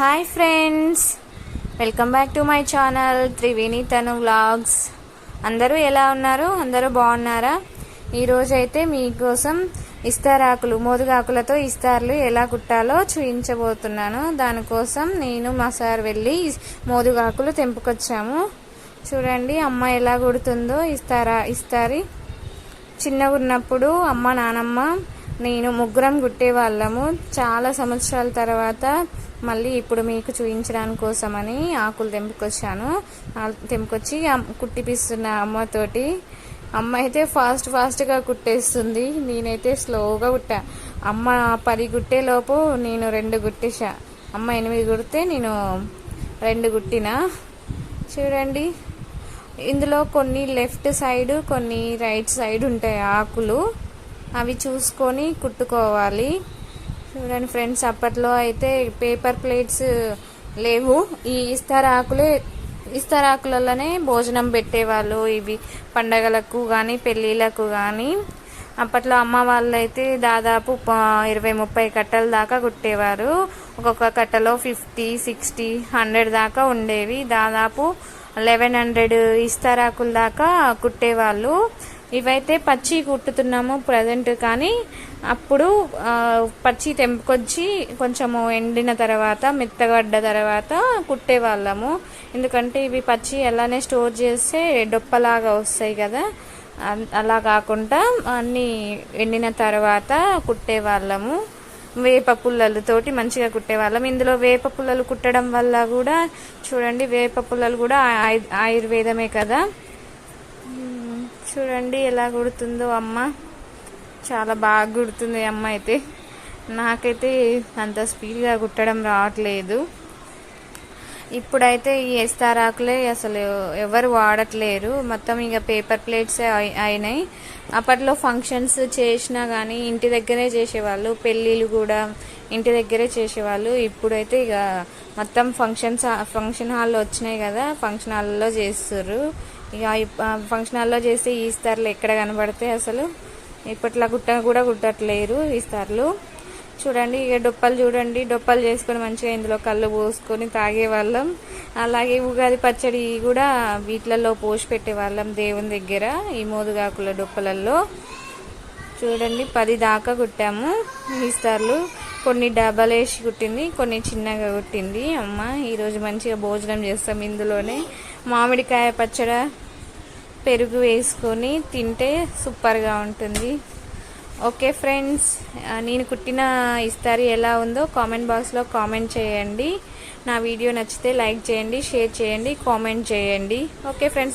Hi friends welcome back to my channel Triveni తను vlogs అందరూ ఎలా ఉన్నారు? అందరూ బాగున్నారా? ఈరోజు అయితే మీకోసం ఇస్తారాకులు మోదుగాకులతో ఇస్తార్లు ఎలా కుట్టాలో చూపించబోతున్నాను దానికోసం నేను మా సార్ వెళ్ళి మోదుగాకులు తెంపుకొచ్చాము. చూడండి అమ్మ ఎలా కుడుతుందో ఇస్తారా ఇస్తారి. చిన్నగా ఉన్నప్పుడు అమ్మ నానమ్మ నేను ముగ్గురం కుట్టేవాళ్ళము చాలా సంవత్సరాల తర్వాత మళ్ళీ ఇప్పుడు మీకు చూపించడానికి కోసమని ఆకులు తెంపుకొచ్చాను. ఆ తెంపుకొచ్చి అమ్- కుట్టిపిస్తున్న అమ్మతోటి అమ్మ అయితే ఫాస్ట్ ఫాస్ట్గా కుట్టేస్తుంది. నేనైతే స్లోగా కుట్టా. అమ్మ పది కుట్టేలోపు నేను రెండు గుట్టేసా అమ్మ ఎనిమిది కుడితే నేను రెండు కుట్టినా చూడండి. ఇందులో కొన్ని లెఫ్ట్ సైడ్ కొన్ని రైట్ సైడ్ ఉంటాయి ఆకులు. అవి చూసుకొని కుట్టుకోవాలి. చూడండి ఫ్రెండ్స్ అప్పట్లో అయితే పేపర్ ప్లేట్స్ లేవు. ఈ ఇస్తారాకులే ఇస్తారాకులలోనే భోజనం పెట్టేవాళ్ళు. ఇవి పండగలకు కానీ పెళ్ళిళ్ళకు కానీ అప్పట్లో అమ్మ వాళ్ళు అయితే దాదాపు ఇరవై ముప్పై కట్టల దాకా కుట్టేవారు. ఒక్కొక్క కట్టలో ఫిఫ్టీ సిక్స్టీ హండ్రెడ్ దాకా ఉండేవి. దాదాపు లెవెన్ హండ్రెడ్ ఇస్తారాకుల దాకా కుట్టేవాళ్ళు. ఇవైతే పచ్చి కుట్టుతున్నాము ప్రజెంట్ కానీ అప్పుడు పచ్చి తెంపుకొచ్చి కొంచెము ఎండిన తర్వాత మెత్తగడ్డ తర్వాత కుట్టేవాళ్ళము ఎందుకంటే ఇవి పచ్చి అలానే స్టోర్ చేస్తే డొప్పలాగా వస్తాయి కదా. అలా కాకుండా అన్నీ ఎండిన తర్వాత కుట్టేవాళ్ళము వేప పుల్లలతోటి మంచిగా కుట్టేవాళ్ళం ఇందులో వేప పుల్లలు కుట్టడం వల్ల కూడా చూడండి వేప పుల్లలు కూడా ఆయుర్వేదమే కదా. చూడండి ఎలా కుడుతుందో అమ్మ. చాలా బాగా కుడుతుంది అమ్మ అయితే. నాకైతే అంత స్పీడ్గా కుట్టడం రావట్లేదు. ఇప్పుడైతే ఈ ఎస్తారాకులే అసలు ఎవరు వాడట్లేరు. మొత్తం ఇక పేపర్ ప్లేట్స్ అయినాయి. అప్పట్లో ఫంక్షన్స్ చేసినా కానీ ఇంటి దగ్గరే చేసేవాళ్ళు. పెళ్ళిళ్ళు కూడా ఇంటి దగ్గరే చేసేవాళ్ళు. ఇప్పుడైతే ఇక మొత్తం ఫంక్షన్స్ ఫంక్షన్ హాల్లో వచ్చినాయి కదా ఫంక్షన్ హాల్లో చేస్తారు ఇక ఫంక్షన్ హాల్లో చేస్తే ఈ ఎక్కడ కనబడతాయి అసలు? ఇప్పట్లో గుట్ట కూడా కుట్టట్లేరు ఈస్తార్లు చూడండి ఇక డొప్పలు చూడండి. డొప్పలు చేసుకొని మంచిగా ఇందులో కళ్ళు పోసుకొని తాగేవాళ్ళం. అలాగే ఉగాది పచ్చడి కూడా వీటిలలో పోసి పెట్టేవాళ్ళం దేవుని దగ్గర ఈ మోదుగాకుల డొప్పలలో చూడండి పది దాకా కుట్టాము ఈస్తార్లు కొన్ని డబల్ వేసి కుట్టింది కొన్ని చిన్నగా కుట్టింది. అమ్మ ఈరోజు మంచిగా భోజనం చేస్తాం ఇందులోనే. మామిడికాయ పచ్చడి పెరుగు వేసుకొని తింటే సూపర్గా ఉంటుంది. ఓకే ఫ్రెండ్స్ నేను కుట్టిన ఇస్తారీ ఎలా ఉందో కామెంట్ బాక్స్లో కామెంట్ చేయండి. నా వీడియో నచ్చితే లైక్ చేయండి షేర్ చేయండి కామెంట్ చేయండి. Okay friends.